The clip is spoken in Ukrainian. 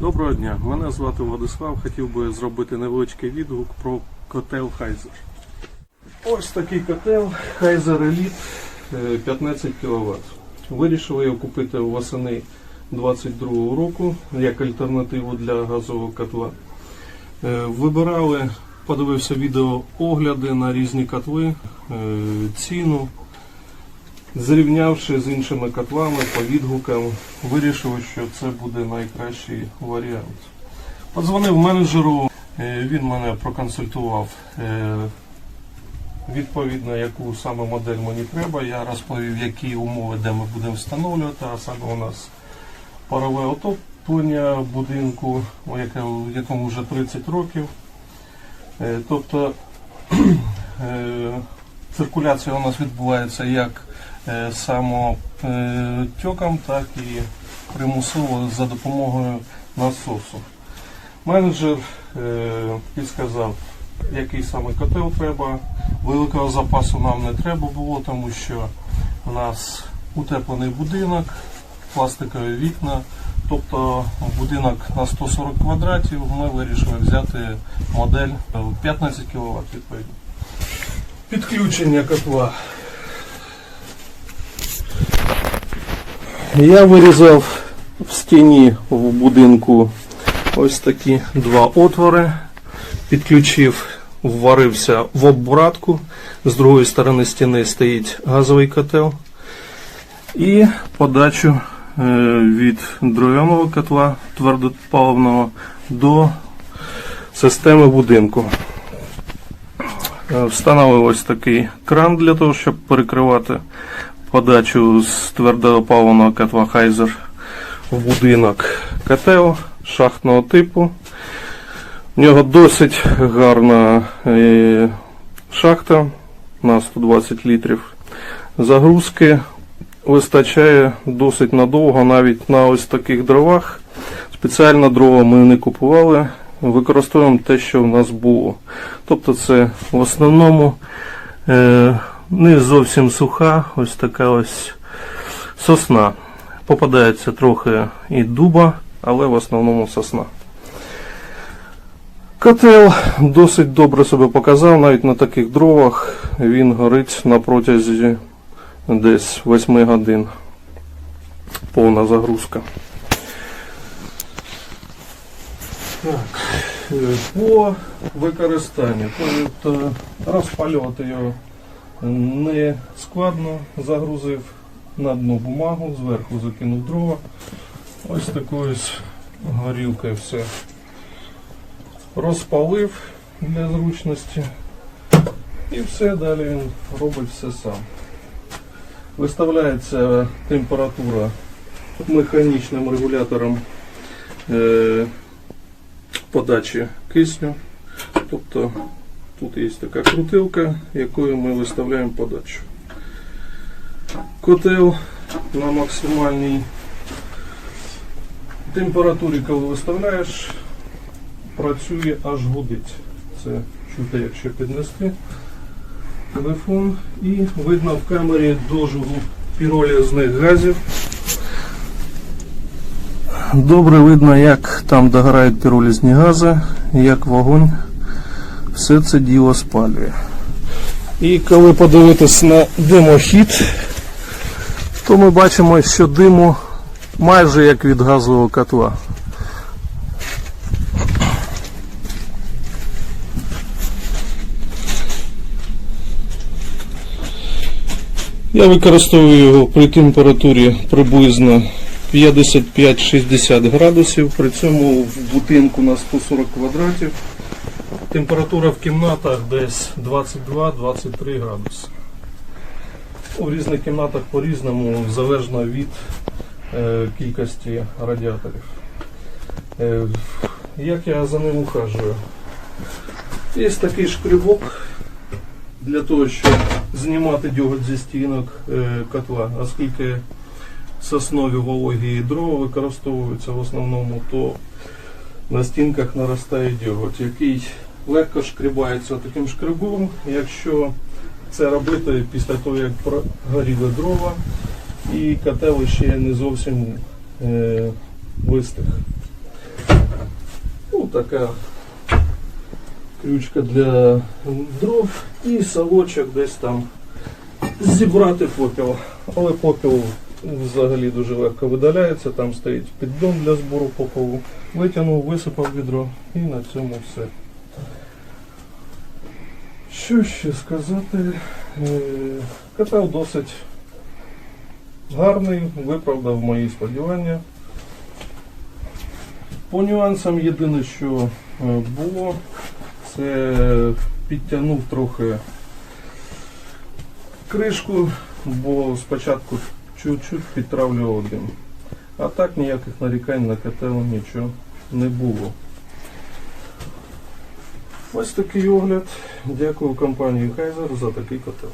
Доброго дня, мене звати Владислав. Хотів би зробити невеличкий відгук про котел Хайзер. Ось такий котел Хайзер Elite е, 15 кВт. Вирішили його купити восени 22 року як альтернативу для газового котла. Е, Вибирали, подивився відео огляди на різні котли, е, ціну. Зрівнявши з іншими котлами по відгукам, вирішили, що це буде найкращий варіант. Подзвонив менеджеру, е, він мене проконсультував е, відповідно, яку саме модель мені треба. Я розповів, які умови, де ми будемо встановлювати, а саме у нас парове отоплення будинку, в якому вже 30 років. Е, Тобто циркуляція у нас відбувається як е, самотьоком, так і примусово за допомогою насосу. Менеджер е, підсказав, який саме котел треба. Великого запасу нам не треба було, тому що у нас утеплений будинок, пластикові вікна. Тобто будинок на 140 квадратів ми вирішили взяти модель 15 кВт відповідно. Підключення котла. Я вирізав в стіні в будинку ось такі два отвори. Підключив, вварився в обратку. З другої сторони стіни стоїть газовий котел. І подачу е, від дров'яного котла твердопаливного до системи будинку. Е, Встановив ось такий кран для того, щоб перекривати подачу з твердопаливного котла Хайзер в будинок котел шахтного типу. У нього досить гарна е, шахта на 120 літрів. Загрузки вистачає досить надовго, навіть на ось таких дровах. Спеціально дрова ми не купували, використовуємо те, що в нас було. Тобто це в основному е, не зовсім суха, ось така ось сосна. Попадається трохи і дуба, але в основному сосна. Котел досить добре себе показав, навіть на таких дровах він горить на протязі десь 8 годин. Повна загрузка. Так, е, по використанню, тобто розпалювати його не складно, загрузив на дно бумагу, зверху закинув дрова. Ось такою горілкою все розпалив для зручності. І все, далі він робить все сам. Виставляється температура механічним регулятором е, подачі кисню. Тобто тут є така крутилка, якою ми виставляємо подачу. Котел на максимальній температурі, коли виставляєш, працює аж гудить. Це чути, якщо піднести телефон. І видно в камері дожигу піролізних газів. Добре видно, як там догорають піролізні гази, як вогонь все це діло спалює. І коли подивитись на димохід, то ми бачимо, що диму майже як від газового котла. Я використовую його при температурі приблизно 55-60 градусів, при цьому в будинку на 140 квадратів. Температура в кімнатах десь 22-23 градуси. У різних кімнатах по-різному, залежно від е, кількості радіаторів. Е, як я за ним ухажую? Є такий шкрібок для того, щоб знімати дьоготь зі стінок е, котла, оскільки соснові вологі дрова використовуються в основному, то на стінках наростає дьоготь, який легко шкрібається таким шкребом, якщо це робити після того, як прогоріли дрова і котел ще не зовсім е, вистих. Ну, така ключка для дров і совочок десь там зібрати попіл. Але попіл взагалі дуже легко видаляється, там стоїть піддон для збору попелу. Витягнув, висипав відро і на цьому все. Що ще сказати? Е, Котел досить гарний, виправдав мої сподівання. По нюансам єдине, що е, було, це підтягнув трохи кришку, бо спочатку чуть-чуть підтравлював дим. А так ніяких нарікань на котел нічого не було. Ось такий огляд. Дякую компанії Kaiser за такий котел.